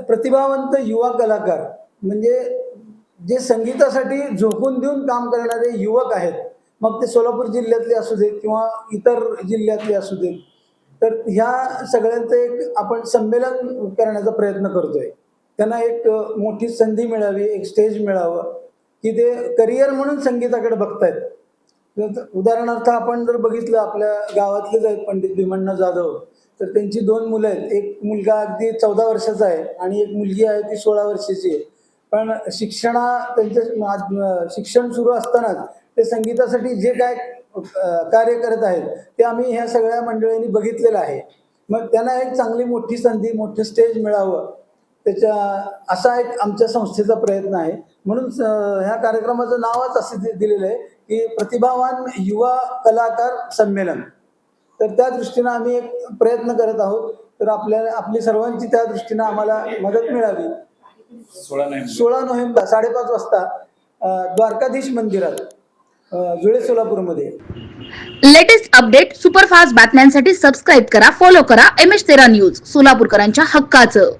प्रतिभावंत युवा कलाकार म्हणजे जे संगीतासाठी झोकून देऊन काम करणारे युवक आहेत मग ते सोलापूर जिल्ह्यातले असू देत किंवा इतर जिल्ह्यातले असू देत तर ह्या सगळ्यांचं एक आपण संमेलन करण्याचा प्रयत्न करतोय. त्यांना एक मोठी संधी मिळावी एक स्टेज मिळावं की ते करिअर म्हणून संगीताकडे बघतायत. उदाहरणार्थ आपण जर बघितलं आपल्या गावातलेच आहेत पंडित भीमण्णा जाधव तर त्यांची दोन मुलं आहेत. एक मुलगा अगदी चौदा वर्षाचा आहे आणि एक मुलगी आहे ती सोळा वर्षाची आहे. पण शिक्षणा त्यांचं शिक्षण सुरू असतानाच ते संगीतासाठी जे काय कार्य करत आहेत ते आम्ही ह्या सगळ्या मंडळींनी बघितलेलं आहे. मग त्यांना एक चांगली मोठी संधी मोठं स्टेज मिळावं. त्याच्या असा एक आमच्या संस्थेचा प्रयत्न आहे. म्हणून ह्या कार्यक्रमाचं नावच असं दि- दिलेलं आहे की प्रतिभावान युवा कलाकार संमेलन. तर त्या दृष्टीनं आम्ही एक प्रयत्न करत आहोत. तर आपल्या आपली सर्वांची त्या दृष्टीनं आम्हाला मदत मिळावी. सोळा नोव्हेंबर. साडेपाच वाजता द्वारकाधीश मंदिरात जुळे सोलापूरमध्ये. लेटेस्ट अपडेट सुपरफास्ट बातम्यांसाठी सबस्क्राईब करा फॉलो करा एम एच तेरा न्यूज सोलापूरकरांच्या हक्काचं.